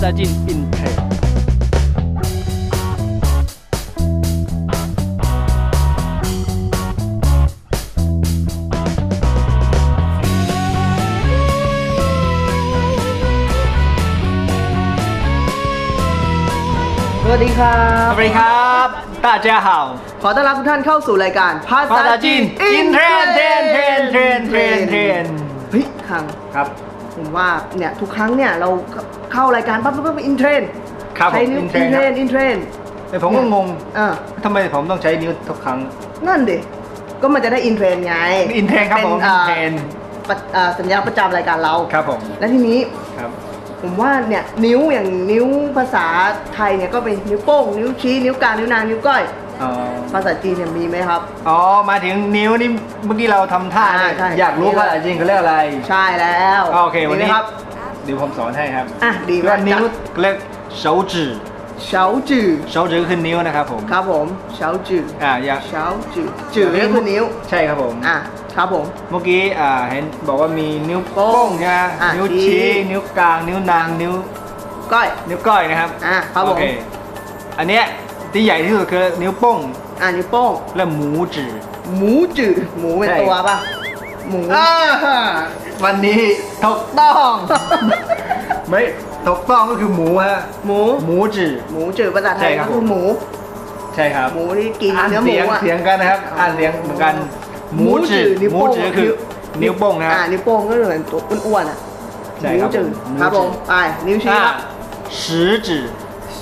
的进 intake。สวัสดีครับ สวัสดีครับ大家好ขอต้อนรับทุกท่านเข้าสู่รายการภาภษาจีนอินเทรนเทรนเทรนเทรนเทรนเทรนเฮ้ยคังครับ มว่าเนี่ยทุกครั้งเนี่ยเราเข้ารายการปั๊บปั๊บปั๊บอินเทรนครับผมใช้นิ้วอิอินนเทรนเทรนอินเทรนแต่ผมก็งงอ่าทำไมผมต้องใช้นิ้วทุกครั้ง นั่นดิ ก็มันจะได้อินเทรนไง อินเทรนครับผมป็อ่าอินเทรนปะอ่าสัญญาณประจำรายการเราครับผมและทีนี้ครับผมว่าเนี่ยนิ้วอย่างนิ้วภาษาไทยเนี่ยก็เป็นนิ้วโป้งนิ้วชี้นิ้วกลางนิ้วนางนิ้วก้อย อ๋อ ภาษาจีนเนี่ยมีไหมครับ อ๋อมาถึงนิ้วนี่เมื่อกี้เราทำท่าเนี่ย อ่าใช่ อยากรู้ภาษาจีนเขาเรียกอะไร ใช่แล้ว โอเควัน ดี นี้ ไหมครับ เดี๋ยวผมสอนให้ครับ อ่ะดี เรี มาย ก กนิ้ว จ้ะ เรียก手指 เฉาจือ 手指ก็คือนิ้วนะครับผม ครับผมเฉาจือ อ่าอยาก เฉาจือจือก็คือนิ้ว ใช่ครับผม อ่ะครับผม เมื่อกี้อ่าเห็นบอกว่ามีนิ้ว โป้ โป้ ง งใช่ไหม อ่ะ นิ้ว ชี้ ชี้ นิ้วกลาง นิ้วนาง นิ้ว ก้อย นิ้วก้อยนะครับ อ่ะครับผม โอเคอันเนี้ย ที่ใหญ่ที่สุดคือนิ้วโป้งอะนิ้วโป้งและหมูจือหมูจือหมูเป็นใช่ตัวป่ะหมูอ่าวันนี้ถูกต้องไม่ถูกต้องก็คือหมูฮะหมูหมูจือหมูจือภาษาไทใช่ยครัก็บคือหมู ใช่ครับหมูที่กินอ่านเนื้อหมูเสียงอะเสียงกันนะครับอ่านเสียงเหมือนกันหมูจือนิ้วหมูโป้งจือคือนิ้วโป้งนะอ่านิ้วโป้งก็เหมือนตัวอ้วนๆอะใช่หครัมูบจือผมครับหมูผจืมอไปนิ้วชี้อ่าครับ食指ชือ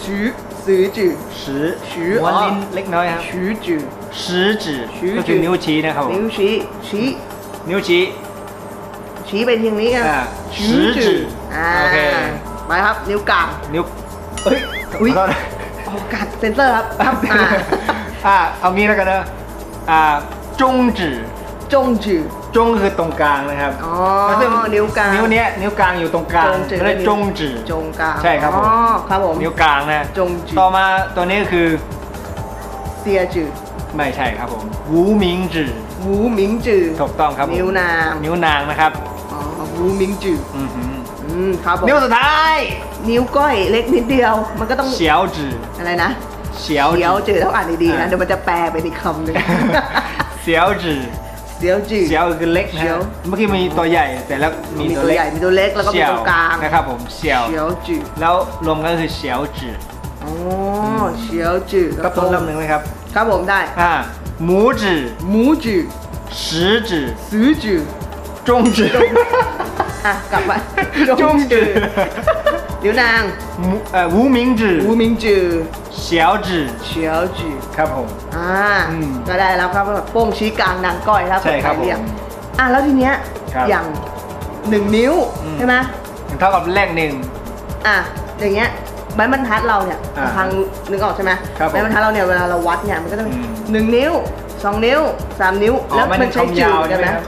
สือ ซื้อจื่อสือชือหัวอ๋อลิ้นเล็กน้อยครับชือจื่อ สือจือชี้ก็จืคือนิ้วชี้นะครับนิ้วชี้ชี้นิ้วชี้ ชี้ไปทางนี้ครับอ่าจือโอเค ไปครับ นิ้วกลาง นิ้วเอ้ยอุ๊ยกัดเซนเซอร์ครับอ่าเอามีแล้วกันนะอ่าจงจื จงคือตรงกลางนะครับอ๋อแล้วซึ่งนิ้วกลางนิ้วเนี้ยนิ้วกลางอยู่ตรงกลางจงจือก็เลยจงจือจงกลางใช่ครับผมอ๋อครับผมนิ้วกลางนะจงจือต่อมาตัวนี้คือเซียจือไม่ใช่ครับผมวูหมิงจือหูหมิงจือถูกต้องครับผมนิ้วนางนิ้วนางนะครับอ๋อหูหมิงจืออือหืออืมครับผมนิ้วสุดท้าย นิ้วก้อยเล็กนิดเดียว มันก็ต้องเฉียวจืออะไรนะเฉียวเสียวจือจือต้องอ่านดีๆนะอ่าเดี๋ยวมันจะแปลเป็นอีกคำหนึ่งเฉียวจือ เสียวจืด เสียวคือเล็กนะเสีเมื่อกี้มีตัวใหญ่แต่แล้วมีตัวเล็ใหญ่มีตัวเล็กแล้วก็มีตัวกลางนะครับผมเสียวเสียวจืดแล้วรวมกันก็คือเสียวจืดอ๋อเสียวจืดก็ต้นลำหนึ่งไหมครับครับผมได้อ่าหมูจืดหมูจืดสือจืดสือจืด จงจืด อะกลับมา จงจืด นิ้วนาง 无呃无名指 หูหมิงจือ 小指 เฉียวจือ ครับผม อ่า อืม ก็ได้แล้วครับโป้งชี้กลางนางก้อยครับ ใช่ครับ นไทยเรียก ผม อ่ะแล้วทีเนี้ย ครับ อย่างหนึ่งนิ้ว อืม ใช่ไหม เท่ากับเลขหนึ่ง อ่ะอย่างเงี้ยใบบรรทัดเราเนี่ย อ่า ทางนึกออกใช่ไหม ครับผม ใบบรรทัดเราเนี่ยเวลาเราวัดเนี่ยมันก็จะ อืม หนึ่งนิ้วสองนิ้วสามนิ้ว อ๋อ แล้ว มัน มันใช้ คำ จื ยา ด วใช่ ใช่ ไห ไห ม ม ครับ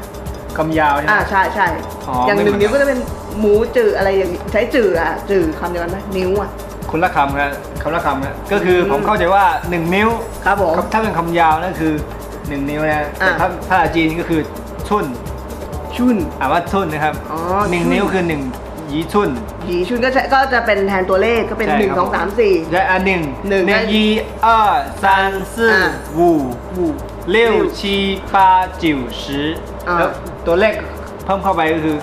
คำยาวใช่ไหม อ่าใช่ใช่ อ๋อ อย่าง ไม่ หนึ่ง เหมือน นิ้วก็จะเป็น หมูจืออะไรอย่างใช้จืออะจือคำเดียวกันไหมนิ้วอะคุณละคำครับคำละคำครับก็คือผมเข้าใจว่า 1 นิ้วครับผม ถ้าเป็นคำยาวนั่นคือ 1 นิ้วนะแต่ถ้าภาษาจีนก็คือชุนชุน อ่านว่าชุนนะครับหนึ่งนิ้วคือ1หยีชุนยีชุนก็จะก็จะเป็นแทนตัวเลขก็เป็นใช่หนึ่งสองสามสี่ ได้อันหนึ่งหนึ่งได้ยีเออสามสี่ออะ วูบู เลี้ยวชีปาจิ๋แล้วตัวเลขเพิ่มเข้าไปก็คือ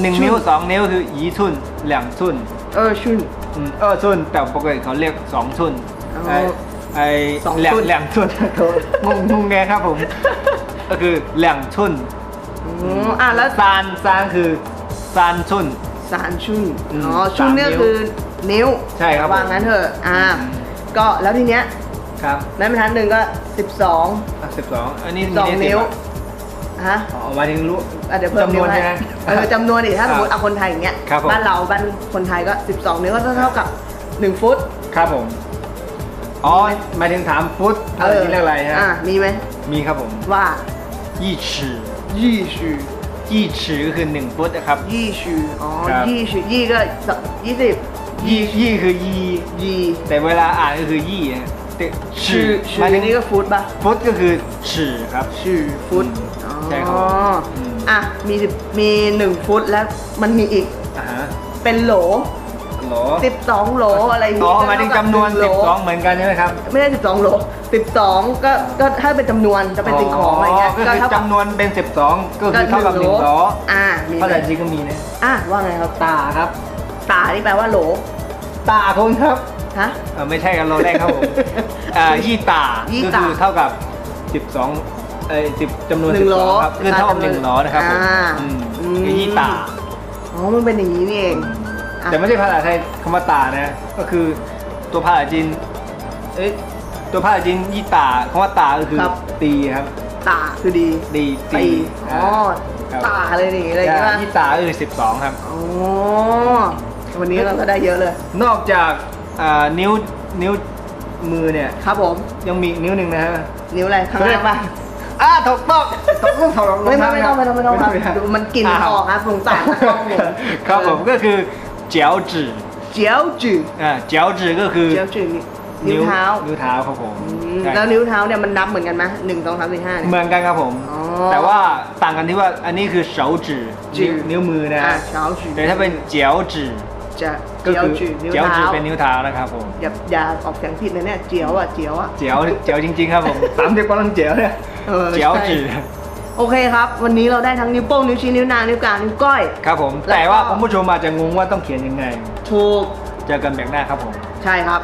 หนึ่งชุนนิ้วสองนิ้วคือยีชุน两ชุนเออชุนอืมเออชุนแต่ปกติเขาเรียกสองชุนอ๋อไอ้ไอ้สองแหลชุงนแหลงชุนงงงงไงครับผม ก็คือแหลงชุนอ๋ออะแล้วซานซานคือซานชุนสารชุนอืมอ๋อชุนเนี่ยสามนิ้วคือนิ้วใช่ครับว่างั้นเถอะอ่าก็แล้วทีเนี้ยครับแม่บรรทัดหนึ่งก็สิบสองสิบสองอันนี้สองมีนิ้วสิบอะ ฮะอ๋อหมายถึงรู้อะเดี๋ยวเพิ่มจำนวนให้ใช่ไหม เออจำนวนดิถ้าคสรับมมติเอาคนไทยอย่างเงี้ยครับผม บ้านเราบ้านคนไทยก็ 12 นิ้วก็เท่ากับ 1 ฟุตครับผม อ๋อหมายถึงถามฟุตอะไรที่เรียกอะไรฮะอ่ามีไหมมีครับผมว่ายี่尺ยี่ชื่อยี่尺ก็คือหนึ่งฟุตนะครับ ยี่ชื่ออ๋อครับ ยี่ชื่อยี่ก็ยี่สิบยี่ยี่คือยี่ ยี่แต่เวลาอ่านก็คือยี่นะแต่ชื่อหชื่มายอถึงนี่ก็ฟุตป่ะฟุตก็คือ尺ครับ ชื่อฟุตอ๋อใช่ครับอืมอะมีสิบมีหนึ่งฟุตแล้วมันมีอีกอ่าฮะเป็นโหลโโหล12โหลอะไรอย่างอ๋องี้หมายถึงจำนวนก็เท่ากับหงโหล12เหมือนกันใช่ไหมครับไม่ใช่12โหล12ก็ก็ถ้าเป็นจำนวนจะเป็นสิ่งของอะไรเงี้ยก็คือเท่ากับจำนวนเป็น12ก็คือเท่ากับหนึ่งโหลอ่ามีภาษาจีนก็มีนะอะว่าไงครับ ตาครับ ตานี่แปลว่าโหล ตาคุณครับ ฮะ เอ่อไม่ใช่กันโลแรกครับผม อ่ายี่ตายี่ก็ตาคือเท่ากับ 12เอ้ย10จำนวนหนึ่งโหล12ครับคือเท่ากับหนึ่งโหลนะครับผมอ่าอืมอืมคือยี่ตาอ๋อ มันเป็นอย่างนี้นี่เองอะ แต่ไม่ใช่ภาษาไทยคำว่าตานะ ก็คือตัวภาษาจีน เอ้ยตัวภาษาจีนยี่ตาคำว่าตาก็คือตีครับ ตาคือดีตีตีอ๋อครับตาเลยนี่อะไรอย่างเงี้ยยี่ตาก็คือ12ครับ อ๋อวันนี้เราก็ได้เยอะเลย นอกจาก อ่านิ้วนิ้วมือเนี่ยครับผม ยังมีอีกนิ้วหนึ่งนะฮะ นิ้วอะไรข้างล่างปะอ่าถูกต้องถูกต้องถูกต้องไม่ไม่ไม่ต้องไม่ต้องไม่ต้องครับไม่ดูมันกลิ่นมันออกครับสงสารนะครับผมครับผมก็คือเจียวจือเจียวจืดอ่าเจียวจือก็คือเจียวจืดนี่นิ้วเท้า นิ้วเท้าครับผมอืมใช่แล้วนิ้วเท้าเนี่ยมันนับเหมือนกันไหมหนึ่งสองสามสี่ห้าเนี่ยเหมือนกันครับผมอ๋อแต่ว่าต่างกันที่ว่าอันนี้คือเสาจือจือนิ้วนิ้วมือนะอ่าเท้าจืดแต่ถ้าเป็นเจียวจือ จะก็เจียวคือจืดนิ้วเจียวจืเท้าอเป็นนิ้วเท้านะครับผมอย่าอย่าออกเสียงผิดนะเนี่ยเจียวอะเจียวอะเจียวเจียวจริงๆครับผมสามสิบกว่าลังเจียวเนี่ยเออเจียวจือโอเคครับ วันนี้เราได้ทั้งนิ้วโป้งนิ้วชี้นิ้วนางนิ้วกลางนิ้วก้อยครับผมแล้วก็แต่ว่าคุณผู้ชมอาจจะงงว่าต้องเขียนยังไงถูกเจอกันแบ่งหน้าครับผม ใช่ครับ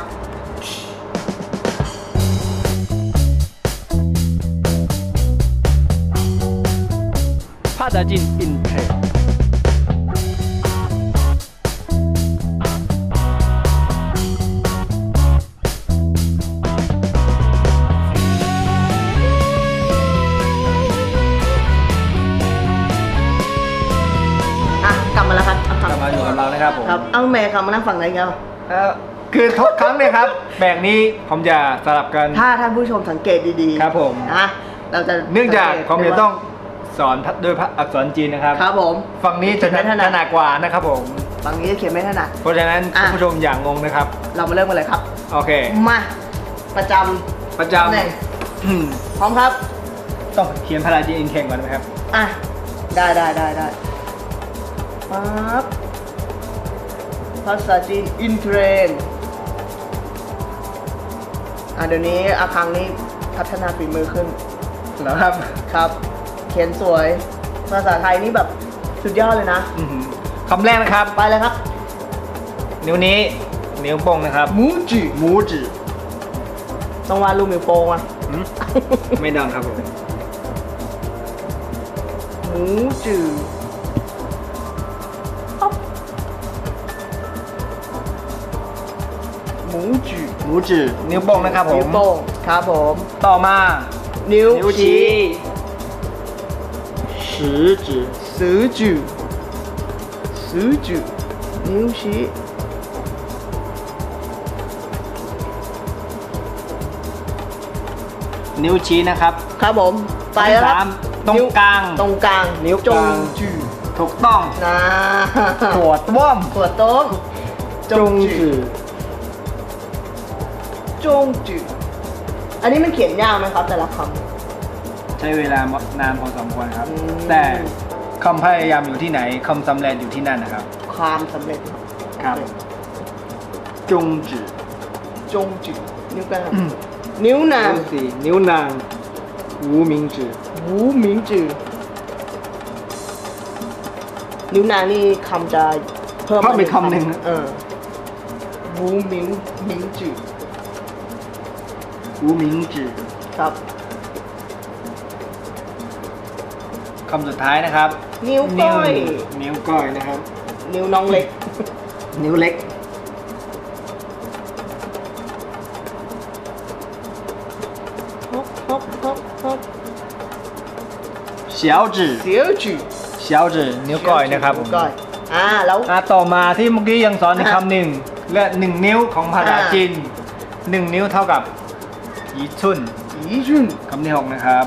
ภาษาจีนอินเทอร์ ผมครับเอาแม่กลับมานั่งฝั่งไหนกันเอ่อคือทุกครั้งเนี่ยครับแบ่งนี้ผมจะสลับกัน ถ้าท่านผู้ชมสังเกตดีๆครับผม นะเราจะเนื่องจากสัผมได้จะว่าต้องสอนโดยอักษรจีนนะครับครับผม ฝั่งนี้จะเขียนไม่ถนัดถนัดกว่านะครับผม ฝั่งนี้จะเขียนไม่ถนัด เพราะฉะนั้นอะคุณผู้ชมอย่างงงนะครับ เรามาเริ่มกันเลยครับ โอเค มาประจำประจตำแหน่งำอืมพร้อมครับ ต้องเขียนภาษาจีนอินแข่งก่อนไหมครับ อะ ได้ได้ได้ได้ปั๊บ ภาษาจีนอินเทรนด์อะเดี๋ยวนี้อาคังนี่พัฒนาฝีมือขึ้นแล้วครับ ครับ เขียนสวย ภาษาไทยนี่แบบสุดยอดเลยนะ อื้อหือคำแรกนะครับ ไปเลยครับ นิ้วนี้ นิ้วโป้งนะครับมูจิหมูจือต้องวาดรูปนิ้วโป้งอะหืมไม่ดังครับผมหมูจื หมูจือหมูจือนิ้วโป้งนะครับผมนิ้วโป้งครับผม ต่อมา นิ้วนิ้วชี้食指ซื้อจือซื้อจือนิ้วชี้นิ้วชี้นะครับ ครับผม ไปแล้วคสารัมบตรงนิ้วกลาง ตรงกลาง นิ้วจกงลางจือถูกต้องนะตรวจว่อมหัวโต๊ะจงจือ จงจืออันนี้มันเขียนยากไหมครับ แต่ละคใช้เวลานานพอสมควรครับอืมแต่คำพยายามอยู่ที่ไหนคำสำเร็จอยู่ที่นั่นนะครับำความสำเร็จครับ จงจือจงจือนิ้วกลางอืมนิ้วนางนิ้วสี่นิ้วนางวูมิงจือหูหมิงจือนิ้วนางนี่คำจะเพิ่มเพิ่มอีกคำหนึ่ง เออหูหมิงหมิงจือ วูมิงจือครับ คำสุดท้ายนะครับ นิ้วก้อย นิ้วก้อยนะครับ นิ้วน้องเล็ก นิ้วเล็กฮบฮบฮบฮบเฉียวจือเสียวจือเฉียวจือนิ้วก้อยนะครับผมนิ้วก้อยอ่าแล้ว อะต่อมาที่เมื่อกี้ยังสอนอีกอะคำหนึ่งและหนึ่งนิ้วของภาษาอ่าจีนหนึ่งนิ้วเท่ากับ ยีชุนยีชุนคำที่หกนะครับ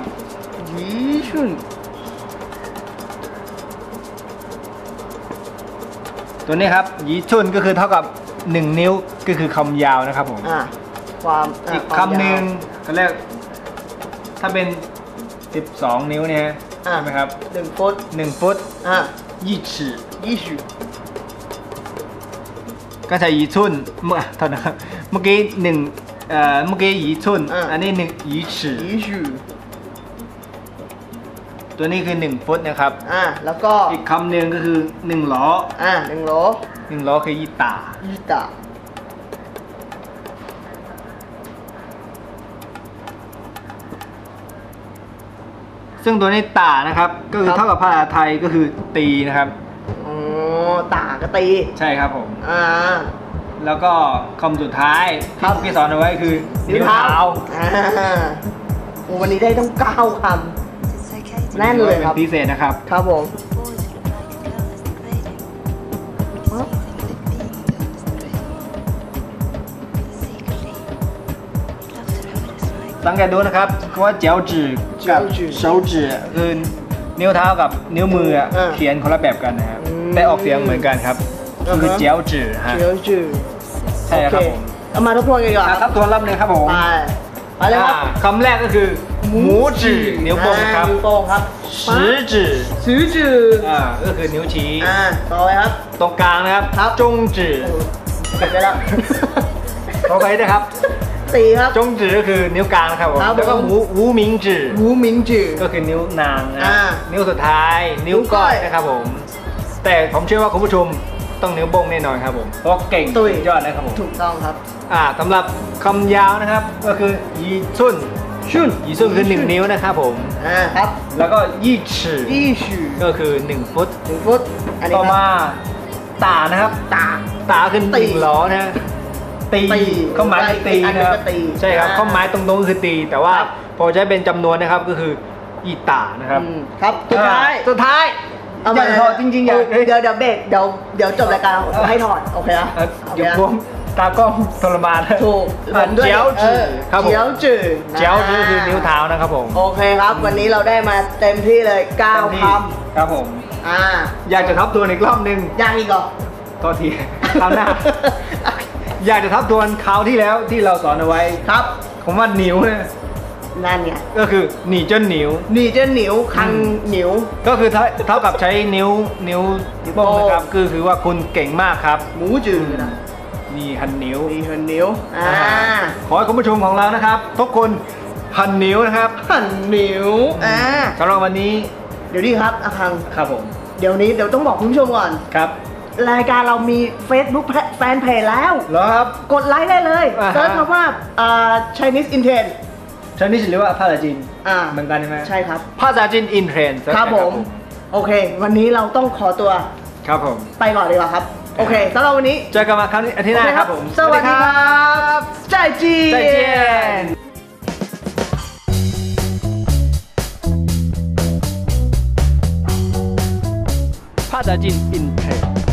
ยีชุนตัวนี้ครับยีชุนก็คือเท่ากับ 1 นิ้วก็คือคำยาวนะครับผมความอีกคำหนึ่งยาว เขาเรียกถ้าเป็น 12 นิ้วเนี่ยอ่า ใช่ไหมครับหนึ่งฟุต1ฟุตอะยี่ฉียี่สิบก็ใช้ยีชุนเมื่อเท่านะครับเมื่อกี้1 เอ่อเมื่อกี้ยีทุ่นอันนี้หนึ่งยี่อีชูตัวนี้คือหนึ่งฟุตนะครับ อ่าแล้วก็อีกคำหนึ่งก็คือหนึ่งล้ออ่าหนึ่งล้อหนึ่งล้อคือยี่ตาอีตาซึ่งตัวนี้ตานะครับก็คือเท่ากับภาษาไทยก็คือตีนะครับ อ๋อตาก็ตี ใช่ครับผม อ่า แล้วก็คำสุดท้ายครัที่บเมื่อกี้สอนเอาไว้คือนิ้วเท้าอ่าโอ้วันนี้ได้ต้องเก้าคแน่นเลยครับป็พิเศษนะครับำครับผม สังเกตดูนะครับว่าเจียวจือกับเจียวจือเฉาจือคือนิ้วเท้ากับนิ้วมืออะอ่าเขียนคนละแบบกันนะครับอืมแต่ออกเสียงเหมือนกันครับอ่าฮะ คือเจียวจือฮะเจียวจือใช่ครับผมเอามาทบทวนกันดีกว่าอะครับตัวรับเลยครับผมไปไปเลยครับอ่าคำแรกก็คือหมูจือนิ้วโป้งนะครับอ่านิ้วโป้งครับ十指ซื้อจืออ่าก็คือนิ้วชี้อ่าต่อไปครับ ตรงกลางนะครับครับจงจือโอ้โหเก็บไปแล้วขอไปนะครับตีครับจงจือก็คือนิ้วกลางนะครับผมครับแล้วก็ผมหูหูหมิงจือหูหมิงจือก็คือนิ้วนางนะอ่านิ้วสุดท้าย นิ้วนิ้วก้ก้ออยยนะครับผม แต่ผมเชื่อว่าคุณผู้ชม ต้องนิ้วโป้งแน่นอนครับผม เพราะว่าเก่งตุ้ย สุดยอดนะครับผม ถูกต้องครับ อ่าสำหรับคำยาวนะครับก็คือยีซุนชุนยีซุนคือหนึ่งนิ้วนะครับผม อ่าครับแล้วก็ยี่ฉือยี่ชือก็คือหนึ่งฟุต หนึ่งฟุต อันนี้ต่อครับมาตานะครับ ตา ตาคือหตีนึ่งล้อนะฮะตีตีเข้าหมายคือตีอันหนึ่นะงคก็รับตีใช่ครับอ่าเข้าหมายตรงๆคือตี แต่ว่าครับ พอใช้เป็นจำนวนนะครับก็คืออีตานะครับอืมครับสุดท้าย อ่สุดท้าย เอาอยากถอดจริงๆอยากเดี๋ยวเดี๋ยวเบรกเดี๋ยวเดี๋ยวจบรายการให้ถอดโอเคนะเอ่อโอเคเดี๋ยวนะพวงตากล้องทรมานถูกอะผมด้วยเจียวจือออครับผมเจียวจือเจียวจือคือนิ้วเท้านะครับผมโอเคครับ วันนี้เราได้มาเต็มที่เลยเต็ม9ที่คครับผมำอ่าอยากจะทับทวนอีกรอบหนึงยังอีกเหรอตอนทีคราวหน้า อยากจะทับทวนคราวที่แล้วที่เราสอนเอาไว้ครับ ผมว่านิ้วเนี่ย นั่นไง ก็คือหนีจนนิ้วหนีเจะหนิวคังอืมหนิว ก็คือเท่าเท่ากับใช้นิ้วนิ้วนิ้วโป้งโป้งนะครับคือคือว่าคุณเก่งมากครับ หมูจือนะนี่หันนิ้วมีเหินนิ้วอ่าขอให้คุณผู้ชมของเรานะครับ ทุกคนหันนิ้วนะครับหันนิ้วอ่าสำหรับวันนี้เดี๋ยวนี้ครับอาคัง ครับผมเดี๋ยวนี้เดี๋ยวต้องบอกคุณผู้ชมก่อน ครับรายการเรามี Facebook แฟนเพจแล้ว แล้วครับ กดไลค์ได้เลยอ่าฮะ เซิร์ชมาว่าอ่า Chinese Intent ชนิดหรือว่าภาษาจีนอ่า เหมือนกันใช่ไหมใช่ครับ ภาษาจีนอินเทรนด์ครับผม โอเค วันนี้เราต้องขอตัวครับผม ไปก่อนดีกว่าครับ โอเคสำหรับวันนี้เจอกันมาครั้งนี้อาทิตย์หน้าโอเครับผม สวัสดีครับใจจี再见ภาษาจีนอินเทรนด์